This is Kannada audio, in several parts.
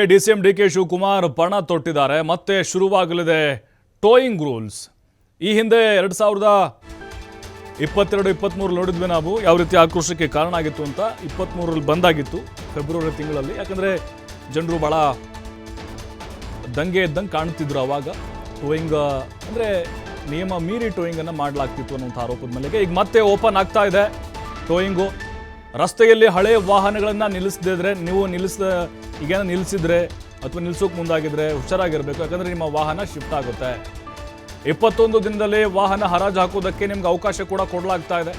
ಡಿಸಿಎಂ ಡಿ ಕೆ ಶಿವಕುಮಾರ್ ಪಣ ತೊಟ್ಟಿದ್ದಾರೆ. ಮತ್ತೆ ಶುರುವಾಗಲಿದೆ ಟೋಯಿಂಗ್ ರೂಲ್ಸ್. ಈ ಹಿಂದೆ ಎರಡು ಸಾವಿರದ ಇಪ್ಪತ್ತೆರಡು ಇಪ್ಪತ್ತ್ಮೂರು ನೋಡಿದ್ವಿ ನಾವು. ಯಾವ ರೀತಿ ಆಕ್ರೋಶಕ್ಕೆ ಕಾರಣ ಆಗಿತ್ತು ಅಂತ ಇಪ್ಪತ್ತ್ಮೂರಲ್ಲಿ ಬಂದಾಗಿತ್ತು ಫೆಬ್ರವರಿ ತಿಂಗಳಲ್ಲಿ. ಯಾಕಂದರೆ ಜನರು ಭಾಳ ದಂಗೆ ಇದ್ದಂಗೆ ಕಾಣ್ತಿದ್ರು ಅವಾಗ. ಟೋಯಿಂಗ್, ಅಂದರೆ ನಿಯಮ ಮೀರಿ ಟೋಯಿಂಗನ್ನು ಮಾಡಲಾಗ್ತಿತ್ತು ಅನ್ನೋಂಥ ಆರೋಪದ ಮೇಲೆಗೆ. ಈಗ ಮತ್ತೆ ಓಪನ್ ಆಗ್ತಾ ಇದೆ ಟೋಯಿಂಗು. ರಸ್ತೆಯಲ್ಲಿ ಹಳೆ ವಾಹನಗಳನ್ನು ನಿಲ್ಲಿಸದಿದ್ರೆ ನೀವು ನಿಲ್ಲಿಸಿದ ಈಗೇನೋ ನಿಲ್ಲಿಸಿದ್ರೆ ಅಥವಾ ನಿಲ್ಸೋಕೆ ಮುಂದಾಗಿದ್ರೆ ಹುಷಾರಾಗಿರಬೇಕು, ಯಾಕಂದರೆ ನಿಮ್ಮ ವಾಹನ ಶಿಫ್ಟ್ ಆಗುತ್ತೆ. ಇಪ್ಪತ್ತೊಂದು ದಿನದಲ್ಲಿ ವಾಹನ ಹರಾಜು ಹಾಕೋದಕ್ಕೆ ನಿಮ್ಗೆ ಅವಕಾಶ ಕೂಡ ಕೊಡಲಾಗ್ತಾ ಇದೆ.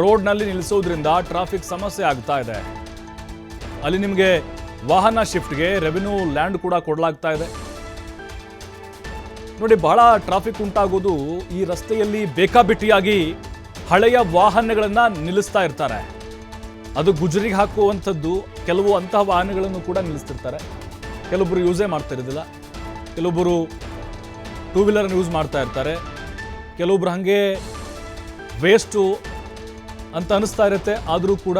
ರೋಡ್ನಲ್ಲಿ ನಿಲ್ಲಿಸೋದ್ರಿಂದ ಟ್ರಾಫಿಕ್ ಸಮಸ್ಯೆ ಆಗ್ತಾ ಇದೆ. ಅಲ್ಲಿ ನಿಮಗೆ ವಾಹನ ಶಿಫ್ಟ್ಗೆ ರೆವಿನ್ಯೂ ಲ್ಯಾಂಡ್ ಕೂಡ ಕೊಡಲಾಗ್ತಾ ಇದೆ. ನೋಡಿ, ಬಹಳ ಟ್ರಾಫಿಕ್ ಉಂಟಾಗೋದು ಈ ರಸ್ತೆಯಲ್ಲಿ ಬೇಕಾಬಿಟ್ಟಿಯಾಗಿ ಹಳೆಯ ವಾಹನಗಳನ್ನು ನಿಲ್ಲಿಸ್ತಾ ಇರ್ತಾರೆ. ಅದು ಗುಜರಿಗೆ ಹಾಕುವಂಥದ್ದು ಕೆಲವು ಅಂತಹ ವಾಹನಗಳನ್ನು ಕೂಡ ನಿಲ್ಲಿಸ್ತಿರ್ತಾರೆ. ಕೆಲವೊಬ್ಬರು ಯೂಸೇ ಮಾಡ್ತಾ ಇರೋದಿಲ್ಲ. ಕೆಲವೊಬ್ಬರು ಟೂ ವೀಲರನ್ನು ಯೂಸ್ ಮಾಡ್ತಾ ಇರ್ತಾರೆ. ಕೆಲವೊಬ್ರು ಹಾಗೆ ವೇಸ್ಟು ಅಂತ ಅನಿಸ್ತಾ ಇರುತ್ತೆ, ಆದರೂ ಕೂಡ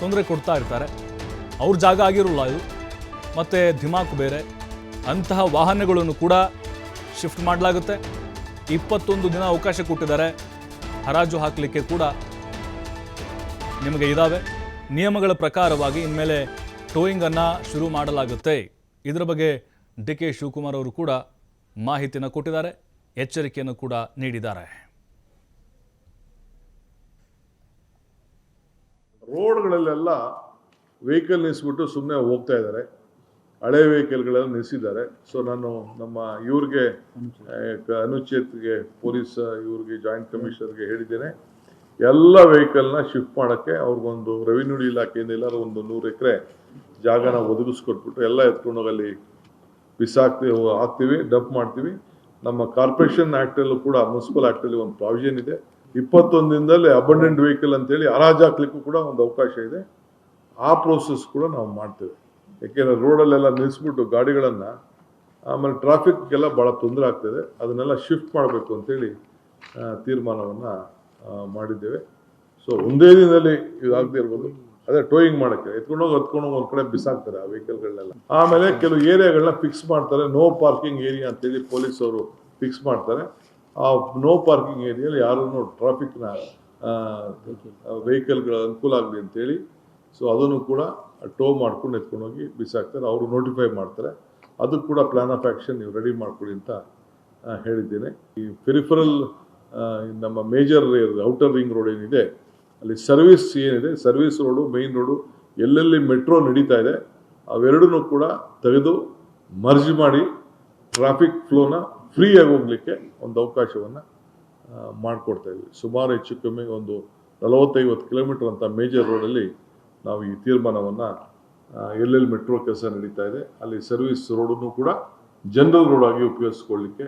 ತೊಂದರೆ ಕೊಡ್ತಾ ಇರ್ತಾರೆ. ಅವ್ರ ಜಾಗ ಆಗಿರೋಲ್ಲ ಇದು. ಮತ್ತು ಧಿಮಾಕು ಬೇರೆ. ಅಂತಹ ವಾಹನಗಳನ್ನು ಕೂಡ ಶಿಫ್ಟ್ ಮಾಡಲಾಗುತ್ತೆ. ಇಪ್ಪತ್ತೊಂದು ದಿನ ಅವಕಾಶ ಕೊಟ್ಟಿದ್ದಾರೆ. ಹರಾಜು ಹಾಕಲಿಕ್ಕೆ ಕೂಡ ನಿಮಗೆ ಇದಾವೆ. ನಿಯಮಗಳ ಪ್ರಕಾರವಾಗಿ ಇನ್ಮೇಲೆ ಟೋಯಿಂಗನ್ನು ಶುರು ಮಾಡಲಾಗುತ್ತೆ. ಇದರ ಬಗ್ಗೆ ಡಿ ಕೆ ಶಿವಕುಮಾರ್ ಅವರು ಕೂಡ ಮಾಹಿತಿಯನ್ನು ಕೊಟ್ಟಿದ್ದಾರೆ ಎಚ್ಚರಿಕೆಯನ್ನು ಕೂಡ ನೀಡಿದ್ದಾರೆ. ರೋಡ್ಗಳಲ್ಲೆಲ್ಲ ವೆಹಿಕಲ್ ನಿಲ್ಲಿಸ್ಬಿಟ್ಟು ಸುಮ್ಮನೆ ಹೋಗ್ತಾ ಇದ್ದಾರೆ. ಹಳೆ ವೆಹಿಕಲ್ಗಳೆಲ್ಲ ನಿಲ್ಲಿಸಿದ್ದಾರೆ ಸೊ ನಾನು ನಮ್ಮ ಇವ್ರಿಗೆ ಅನುಚೇತ್ಗೆ ಪೊಲೀಸ್ ಇವ್ರಿಗೆ ಜಾಯಿಂಟ್ ಕಮಿಷನರ್ಗೆ ಹೇಳಿದ್ದೇನೆ. ಎಲ್ಲ ವೆಹಿಕಲ್ನ ಶಿಫ್ಟ್ ಮಾಡೋಕ್ಕೆ ಅವ್ರಿಗೊಂದು ರೆವಿನ್ಯೂ ಇಲಾಖೆಯಿಂದ ಎಲ್ಲರೂ ಒಂದು ನೂರು ಎಕರೆ ಜಾಗನ ಒದಗಿಸ್ಕೊಟ್ಬಿಟ್ಟು ಎಲ್ಲ ಎತ್ಕೊಂಡೋಗಿ ಅಲ್ಲಿ ಬಿಸಾಕ್ತೀವಿ ಹಾಕ್ತೀವಿ ಡಂಪ್ ಮಾಡ್ತೀವಿ. ನಮ್ಮ ಕಾರ್ಪೊರೇಷನ್ ಆ್ಯಕ್ಟಲ್ಲೂ ಕೂಡ ಮುನ್ಸಿಪಲ್ ಆ್ಯಕ್ಟಲ್ಲಿ ಒಂದು ಪ್ರಾವಿಷನ್ ಇದೆ. ಇಪ್ಪತ್ತೊಂದು ದಿನದಲ್ಲಿ ಅಬಂಡೆಂಟ್ ವೆಹಿಕಲ್ ಅಂತೇಳಿ ಹರಾಜು ಹಾಕ್ಲಿಕ್ಕೂ ಕೂಡ ಒಂದು ಅವಕಾಶ ಇದೆ. ಆ ಪ್ರೋಸೆಸ್ ಕೂಡ ನಾವು ಮಾಡ್ತೇವೆ. ಯಾಕೆಂದರೆ ರೋಡಲ್ಲೆಲ್ಲ ನಿಲ್ಲಿಸ್ಬಿಟ್ಟು ಗಾಡಿಗಳನ್ನು, ಆಮೇಲೆ ಟ್ರಾಫಿಕ್ಗೆಲ್ಲ ಭಾಳ ತೊಂದರೆ ಆಗ್ತದೆ. ಅದನ್ನೆಲ್ಲ ಶಿಫ್ಟ್ ಮಾಡಬೇಕು ಅಂತೇಳಿ ತೀರ್ಮಾನವನ್ನು ಮಾಡಿದ್ದೇವೆ. ಸೊ ಒಂದೇ ದಿನದಲ್ಲಿ ಇದಾಗದೇ ಇರ್ಬೋದು. ಅದೇ ಟೋಯಿಂಗ್ ಮಾಡೋಕ್ಕೆ. ಎತ್ಕೊಂಡೋಗಿ ಹತ್ಕೊಂಡೋಗಿ ಒಂದು ಕಡೆ ಬಿಸಾಕ್ತಾರೆ ಆ ವೆಹಿಕಲ್ಗಳನ್ನೆಲ್ಲ ಆಮೇಲೆ ಕೆಲವು ಏರಿಯಾಗಳನ್ನ ಫಿಕ್ಸ್ ಮಾಡ್ತಾರೆ. ನೋ ಪಾರ್ಕಿಂಗ್ ಏರಿಯಾ ಅಂತೇಳಿ ಪೊಲೀಸ್ ಅವರು ಫಿಕ್ಸ್ ಮಾಡ್ತಾರೆ. ಆ ನೋ ಪಾರ್ಕಿಂಗ್ ಏರಿಯಲ್ಲಿ ಯಾರೂ ಟ್ರಾಫಿಕ್ನ ವೆಹಿಕಲ್ಗಳ ಅನುಕೂಲ ಆಗಲಿ ಅಂತೇಳಿ ಸೊ ಅದನ್ನು ಕೂಡ ಟೋ ಮಾಡ್ಕೊಂಡು ಎತ್ಕೊಂಡೋಗಿ ಬಿಸಾಕ್ತಾರೆ. ಅವರು ನೋಟಿಫೈ ಮಾಡ್ತಾರೆ. ಅದು ಕೂಡ ಪ್ಲಾನ್ ಆಫ್ ಆ್ಯಕ್ಷನ್ ನೀವು ರೆಡಿ ಮಾಡ್ಕೊಳ್ಳಿ ಅಂತ ಹೇಳಿದ್ದೇನೆ. ಈ ಪೆರಿಫರಲ್ ನಮ್ಮ ಮೇಜರ್ ಔಟರ್ ರಿಂಗ್ ರೋಡ್ ಏನಿದೆ, ಅಲ್ಲಿ ಸರ್ವಿಸ್ ಏನಿದೆ ಸರ್ವಿಸ್ ರೋಡು ಮೈನ್ ರೋಡು ಎಲ್ಲೆಲ್ಲಿ ಮೆಟ್ರೋ ನಡೀತಾ ಇದೆ, ಅವೆರಡನ್ನೂ ಕೂಡ ತೆಗೆದು ಮರ್ಜ್ ಮಾಡಿ ಟ್ರಾಫಿಕ್ ಫ್ಲೋನ ಫ್ರೀಯಾಗಿ ಹೋಗ್ಲಿಕ್ಕೆ ಒಂದು ಅವಕಾಶವನ್ನು ಮಾಡಿಕೊಡ್ತಾ ಇದ್ವಿ. ಸುಮಾರು ಹೆಚ್ಚು ಕಮ್ಮಿ ಒಂದು ನಲವತ್ತೈವತ್ತು ಕಿಲೋಮೀಟರ್ ಅಂತ ಮೇಜರ್ ರೋಡಲ್ಲಿ ನಾವು ಈ ತೀರ್ಮಾನವನ್ನು ಎಲ್ಲೆಲ್ಲಿ ಮೆಟ್ರೋ ಕೆಲಸ ನಡೀತಾ ಇದೆ, ಅಲ್ಲಿ ಸರ್ವಿಸ್ ರೋಡನ್ನು ಕೂಡ ಜನರಲ್ ರೋಡಾಗಿ ಉಪಯೋಗಿಸ್ಕೊಳ್ಳಿಕ್ಕೆ